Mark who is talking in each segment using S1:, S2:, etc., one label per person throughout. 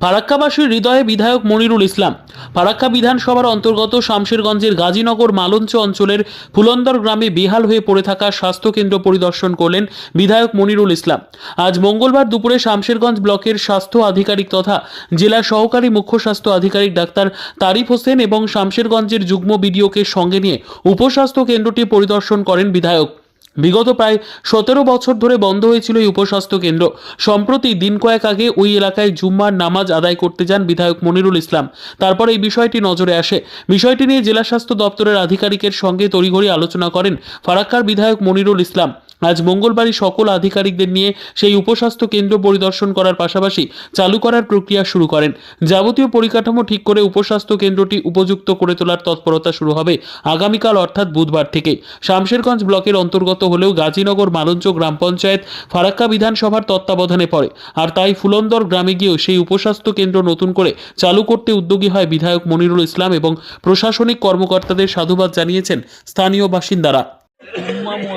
S1: ফারাক্কাবাসীর হৃদয়ে বিধায়ক মনিরুল ইসলাম। ফারাক্কা বিধানসভার অন্তর্গত শামশেরগঞ্জের গাজীনগর মালঞ্চ অঞ্চলের ফুলন্দর গ্রামে বেহাল হয়ে পড়ে থাকা স্বাস্থ্যকেন্দ্র পরিদর্শন করলেন বিধায়ক মনিরুল ইসলাম। আজ মঙ্গলবার দুপুরে শামশেরগঞ্জ ব্লকের স্বাস্থ্য আধিকারিক তথা জেলা সহকারী মুখ্য স্বাস্থ্য আধিকারিক ডাক্তার তারিফ হোসেন এবং শামশেরগঞ্জের যুগ্ম বিডিওকে সঙ্গে নিয়ে উপস্বাস্থ্য কেন্দ্রটি পরিদর্শন করেন বিধায়ক। বিগত প্রায় সতেরো বছর ধরে বন্ধ হয়েছিল এই উপস্বাস্থ্য কেন্দ্র। সম্প্রতি দিন কয়েক আগে ওই এলাকায় জুম্মার নামাজ আদায় করতে যান বিধায়ক মনিরুল ইসলাম। তারপর এই বিষয়টি নজরে আসে। বিষয়টি নিয়ে জেলা স্বাস্থ্য দপ্তরের আধিকারিকের সঙ্গে তড়িঘড়ি আলোচনা করেন ফারাক্কার বিধায়ক মনিরুল ইসলাম। আজ মঙ্গলবারই সকল আধিকারিকদের নিয়ে সেই উপস্বাস্থ্য কেন্দ্র পরিদর্শন করার পাশাপাশি চালু করার প্রক্রিয়া শুরু করেন। যাবতীয় পরিকাঠামো ঠিক করে উপস্বাস্থ্য কেন্দ্রটি উপযুক্ত করে তোলার তৎপরতা শুরু হবে আগামীকাল অর্থাৎ বুধবার থেকে। শামশেরগঞ্জ ব্লকের অন্তর্গত হলেও গাজীনগর, মালঞ্চ গ্রাম পঞ্চায়েত, ফারাক্কা বিধানসভার তত্ত্বাবধানে পড়ে। আর তাই ফুলন্দর গ্রামে গিয়েও সেই উপস্বাস্থ্য কেন্দ্র নতুন করে চালু করতে উদ্যোগী হয় বিধায়ক মনিরুল ইসলাম এবং প্রশাসনিক কর্মকর্তাদের সাধুবাদ জানিয়েছেন স্থানীয় বাসিন্দারা।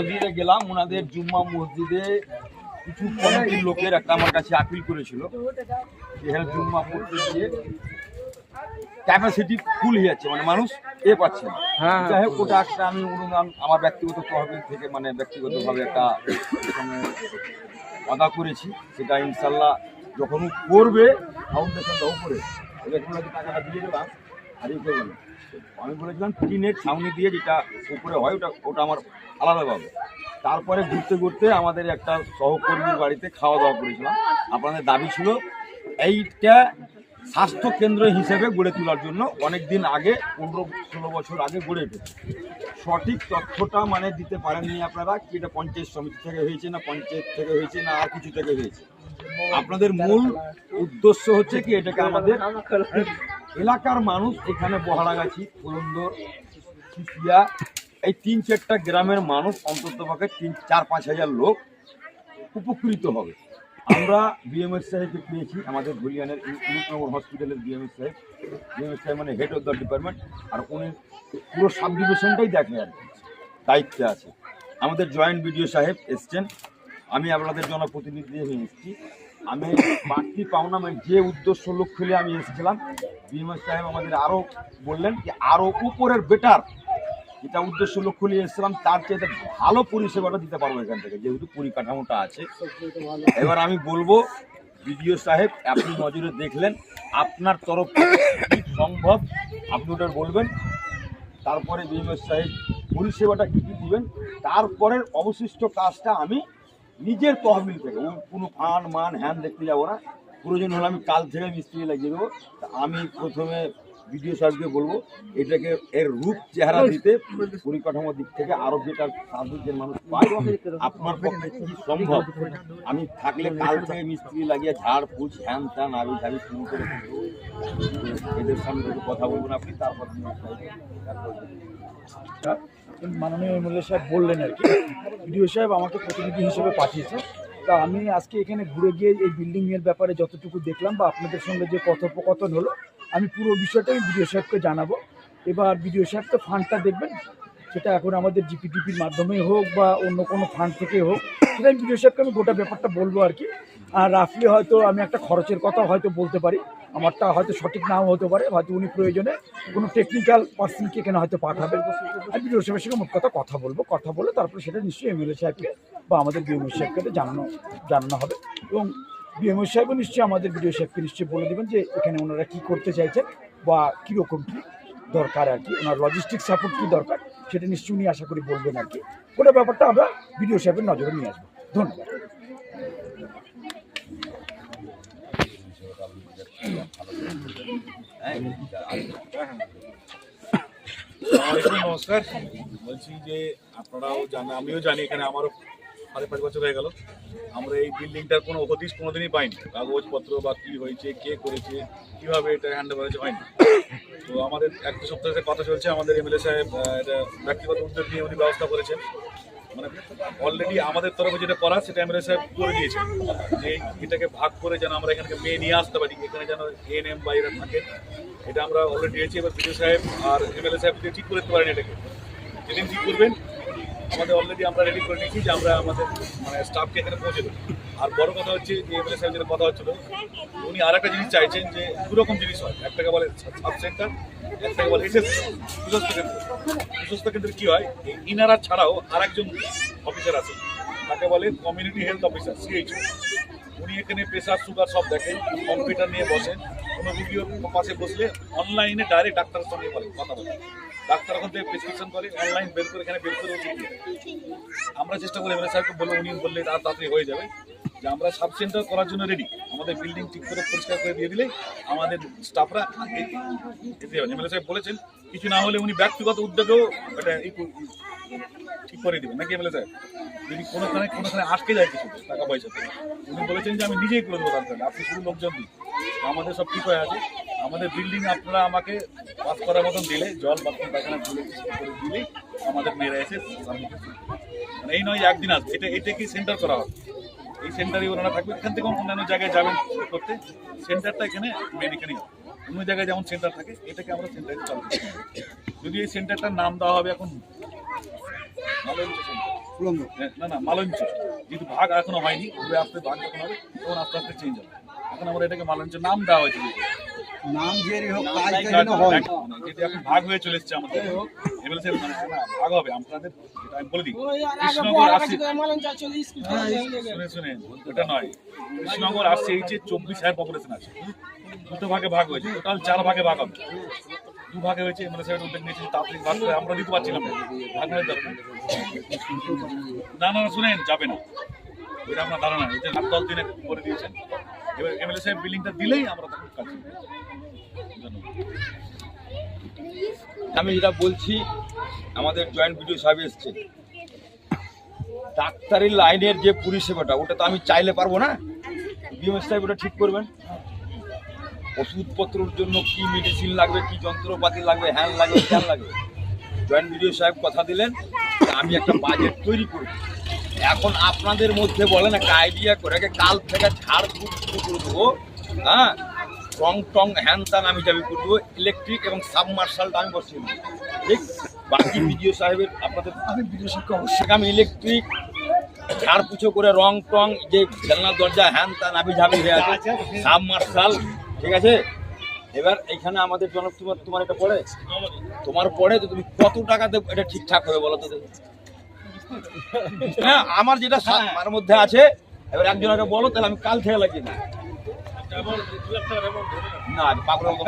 S2: মসজিদে গেলাম ওনাদের জুম্মা মসজিদে কিছু কমিটির লোকের একটা আমার কাছে আপিল করেছিল এখানে জুম্মা পড়তে গিয়ে ক্যাপাসিটি ফুল হয়ে যাচ্ছে মানে মানুষ এ পাচ্ছে না। যাই হোক ওটা একটা আমি অনুদান আমার ব্যক্তিগত তহবিল থেকে মানে ব্যক্তিগতভাবে একটা মানে আদা করেছি সেটা ইনশাল্লাহ যখন করবে ফাউন্ডেশনটা উপরে ওদের টাকাটা দিয়ে দিলাম। আমি বলেছিলাম টিনের ছাউনি দিয়ে যেটা উপরে হয়, ওটা ওটা আমার আলাদা আলাদাভাবে তারপরে ঘুরতে ঘুরতে আমাদের একটা সহকর্মীর বাড়িতে খাওয়া দাওয়া করেছিলাম। আপনাদের দাবি ছিল, এইটা স্বাস্থ্য কেন্দ্র হিসেবে গড়ে তোলার জন্য অনেক দিন আগে, পনেরো ষোলো বছর আগে গড়ে উঠেছে। সঠিক তথ্যটা মানে দিতে পারেননি আপনারা, কি এটা পঞ্চায়েত সমিতি থেকে হয়েছে না পঞ্চায়েত থেকে হয়েছে না আর কিছু থেকে হয়েছে। আপনাদের মূল উদ্দেশ্য হচ্ছে কি, এটাকে আমাদের এলাকার মানুষ এখানে বহারাগাছি পুরন্দর শিশিয়া এই তিন চারটা গ্রামের মানুষ অন্তত পক্ষে তিন, চার, পাঁচ হাজার লোক উপকৃত হবে। আমরা বিএমএস সাহেবকে পেয়েছি, আমাদের ধুলিয়ানের ইউনিটনগর হসপিটালের বিএমএস সাহেব। বিএমএস সাহেব মানে হেড অফ দ্য ডিপার্টমেন্ট আর উনি পুরো সাব ডিভিশনটাই দেখে আর কি, দায়িত্বে আছে। আমাদের জয়েন্ট বিডিও সাহেব এসছেন, আমি আপনাদের জনপ্রতিনিধি এসেছি। আমি বাড়তি পাওনা মানে যে উদ্দেশ্য লক্ষ্য নিয়ে আমি এসেছিলাম, বিএমএস সাহেব আমাদের আরও বললেন যে আরও উপরের বেটার যেটা উদ্দেশ্য লক্ষ্য নিয়ে এসেছিলাম, তার চেয়ে ভালো পরিষেবাটা দিতে পারব এখান থেকে, যেহেতু পরিকাঠামোটা আছে। এবার আমি বলব, বিডিও সাহেব, আপনি নজরে দেখলেন, আপনার তরফ সম্ভব, আপনি ওটা বলবেন। তারপরে বিএমএস সাহেব পরিষেবাটা কী কী দিবেন, তারপরের অবশিষ্ট কাজটা আমি নিজের তহবিল থেকে। ও কোনো ফান মান হ্যান দেখতে যাব না। প্রয়োজন হলে আমি কাল থেকে মিস্ত্রি লাগিয়ে দেবো। আমি প্রথমে বিডিও সাহেবকে বলব এটাকে এর রূপ চেহারা দিতে পরিকাঠামোর দিক থেকে আরও যেটা সাহায্যের মানুষ পায়। আপনার পক্ষে কি সম্ভব? আমি থাকলে কাল থেকে মিস্ত্রি লাগিয়ে ঝাড় ফুল হ্যান ত্যান আবি ঝাবি শুরু করে এদের সামনে কথা বলবেন আপনি তারপর
S3: মাননীয় এমএলএ সাহেব বললেন আর কি। বিডিও সাহেব আমাকে প্রতিনিধি হিসেবে পাঠিয়েছে। তা আমি আজকে এখানে ঘুরে গিয়ে এই বিল্ডিং এর ব্যাপারে যতটুকু দেখলাম বা আপনাদের সঙ্গে যে কথোপকথন হলো, আমি পুরো বিষয়টা আমি বিডিও সাহেবকে জানাব। এবার বিডিও সাহেব তো ফান্ডটা দেখবেন, সেটা এখন আমাদের জিপিটিপির মাধ্যমে হোক বা অন্য কোনো ফান্ড থেকে হোক, সেটা আমি বিডিও সাহেবকে আমি গোটা ব্যাপারটা বলব আর কি। আর রাফলি হয়তো আমি একটা খরচের কথা হয়তো বলতে পারি। আমারটা হয়তো সঠিক নাও হতে পারে, হয়তো উনি প্রয়োজনে কোনো টেকনিক্যাল পার্সনকে এখানে হয়তো পাঠাবেন। আমি বিডিও সাহেবের সঙ্গে মোট কথা কথা বলব, কথা বলে তারপরে সেটা নিশ্চয়ই এমএলএ সাহেবকে বা আমাদের বিএমএস সাহেবকে জানানো জানানো হবে। এবং বিএমএস সাহেবও নিশ্চয়ই আমাদের বিডিও সাহেবকে নিশ্চয়ই বলে দেবেন যে এখানে ওনারা কী করতে চাইছেন বা কীরকম কী দরকার আর কি, ওনার লজিস্টিক সাপোর্ট কী দরকার, সেটা নিশ্চয়ই উনি আশা করি বলবেন আর কি। ওটা ব্যাপারটা আমরা বিডিও সাহেবের নজরে নিয়ে আসব। ধন্যবাদ।
S4: নমস্কার। বলছি যে আপনারাও জানেন, আমিও জানি এখানে আমারও সাড়ে পাঁচ বছর হয়ে গেল। আমরা এই বিল্ডিংটার কোনো হদিস কোনোদিনই পাইনি। কাগজপত্র বা কী হয়েছে, কে করেছে, কীভাবে এটা হ্যান্ড ওভার হয়েছে হয়নি। তো আমাদের এক সপ্তাহ কথা চলছে। আমাদের এমএলএ সাহেব এটা ব্যক্তিগত উদ্যোগ নিয়ে উনি ব্যবস্থা করেছেন। মানে অলরেডি আমাদের তরফে যেটা করা সেটা এমএলএ সাহেব করে দিয়েছেন যে এটাকে ভাগ করে যেন আমরা এখানে মেয়ে নিয়ে আসতে পারি, এখানে যেন এন এম বাইরে থাকে। এটা আমরা অলরেডি দিয়েছি, এবার বিডিও সাহেব আর এমএলএ সাহেব ঠিক করে দিতে পারেন এটাকে। যেদিন ঠিক করবেন, আমাদের অলরেডি আমরা রেডি করে নিয়েছি যে আমরা আমাদের মানে স্টাফকে এখানে পৌঁছে দেবো। আর বড় কথা হচ্ছে যে এমএলএ সাহেব যেটা কথা হচ্ছিল, উনি আর একটা জিনিস চাইছেন যে দু রকম জিনিস হয়। একটাকে বলে সাব সেন্টার একটাকে বলে এসএস সুস্বাস্থ্য কেন্দ্র। সুস্বাস্থ্য কেন্দ্রে কী হয়? ইনারা ছাড়াও আর একজন অফিসার আছে, তাকে বলে কমিউনিটি হেলথ অফিসার সিএইচ উনি এখানে প্রেশার সুগার সব দেখেন কম্পিউটার নিয়ে বসেন। কোনো রুগীর পাশে বসলে অনলাইনে ডাইরেক্ট ডাক্তারের সঙ্গে বলে, কথা বলে। ডাক্তার ওখান থেকে প্রেসক্রিপশন করে অনলাইন বের করে, এখানে বের করে। আমরা চেষ্টা করি এমএলএ সাহেবকে বলে, উনি বললে তাড়াতাড়ি হয়ে যাবে। যে আমরা সাব সেন্টার করার জন্য রেডি আমাদের বিল্ডিং ঠিক করে পরিষ্কার করে দিয়ে দিলে আমাদের স্টাফরা এমএলএ সাহেব বলেছেন, কিছু না হলে উনি ব্যক্তিগত উদ্যোগেও এটা ঠিক করে দিবেন। নাকি এমএলএ সাহেব? যদি কোনোখানে কোনোখানে আটকে যায় কিছু, টাকা পয়সা উনি বলেছেন যে আমি নিজেই করে দেবো নেই। আপনি শুধু লোকজন দিন। আমাদের সব ঠিক হয়ে আছে। আমাদের বিল্ডিং আপনারা আমাকে পাস করার মতন দিলে, জল, বাথরুম, পায়খানা করে দিলেই আমাদের মেয়েরা এসে মানে এই নয় একদিন আসবে। এটা এটা কি সেন্টার করা হবে? এই সেন্টারে ওনারা থাকবে। এখান থেকে অন্যান্য জায়গায় যাবেন করতে। সেন্টারটা এখানে মেন এখানেই হবে। অন্য জায়গায় যেমন সেন্টার থাকে এটাকে আমরা সেন্টারে চালু যদি এই সেন্টারটার নাম দেওয়া হবে এখন। হ্যাঁ, না না মালঞ্চ। যেহেতু ভাগ এখনও হয়নি আসতে ভাগ যখন হবে তখন আস্তে আস্তে চেঞ্জ হবে। এখন আমরা এটাকে মালঞ্চ নাম দেওয়া হয়েছে।
S3: নাম যে হোক
S4: মানে যেটা এখন ভাগ হয়ে চলে এসছে আমাদের এমএলএ সাহেব মানে ভাগ হবে আপনাদের যেটা আমি বলে দিই। কৃষ্ণনগর আসছে। শুনে শুনে ওটা নয়। কৃষ্ণনগর আসছে এই যে চব্বিশ হাজার পপুলেশন আছে। দুটো ভাগে ভাগ হয়েছে টোটাল চার ভাগে ভাগ হবে। দু ভাগে হয়েছে এমএলএ সাহেব উদ্যোগ নিয়েছেন তাড়াতাড়ি ভাগ করে আমরা দিতে পারছিলাম না। ভাগ হয়ে যাবে। না না না শুনেন যাবে না। এটা আপনার ধারণা, এটা দশ দিনে করে দিয়েছেন। এবার এমএলএ সাহেব বিল্ডিংটা দিলেই আমরা তখন কাজ
S2: আমি যেটা বলছি, আমাদের জয়েন্ট ভিডিও সাহেব এসছে। ডাক্তারি লাইনের যে পরিষেবাটা, ওটা তো আমি চাইলে পারব না? বিএমএস সাহেব ওটা ঠিক করবেন। ওষুধপত্রর জন্য কি মেডিসিন লাগবে, কি যন্ত্রপাতি লাগবে হ্যান লাগবে ত্যান লাগবে? জয়েন্ট ভিডিও সাহেব কথা দিলেন, আমি একটা বাজেট তৈরি করব এখন আপনাদের মধ্যে বলেন একটা আইডিয়া করে কাল থেকে ঝাড় ফুট শুরু করে দেবো। হ্যাঁ? টং টং হ্যান ত্যান আমি যাবি করে দেবো ইলেকট্রিক এবং সাবমার্শালটা আমি বসিয়ে দেবো ঠিক? বাকি ভিডিও সাহেবের আপনাদের আমি ভিডিও সাহেবকে অবশ্যই। আমি ইলেকট্রিক ঝাড় পুছো করে রং টং যে জানলা দরজা হ্যান ত্যান আমি যাবি হয়ে আছে সাবমার্শাল ঠিক আছে? এবার এখানে আমাদের জনক তোমার তোমার এটা পড়ে? তোমার পড়ে তো তুমি কত টাকা দেবো এটা ঠিকঠাক হবে বলো তো। হ্যাঁ আমার যেটা আমার মধ্যে আছে এবার একজনকে বলো তাহলে আমি কাল থেকে লাগি না পাগলের মতো